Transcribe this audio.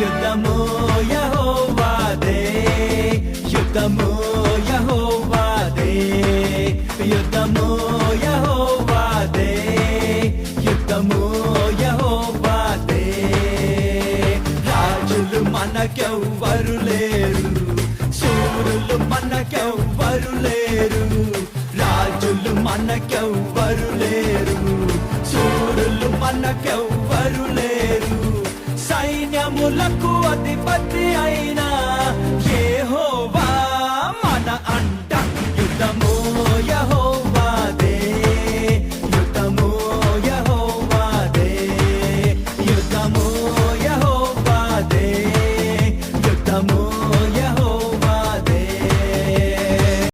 యుద్ధము యహోవాదే యుద్ధము యహోవాదే యుద్ధము యహోవాదే యుద్ధము యహోవాదే రాజులు మనకెవ్వరు లేరు సూరులు మనకెవ్వరు లేరు రాజులు మనకెవ్వరు లేరు సూరులు మనకెవ్వరు లేరు లోకములకు అధిపతి అయినా యెహోవా మన అంట. యుద్ధము యహోవాదే యుద్ధము యహోవాదే యుద్ధము యహోవాదే యుద్ధము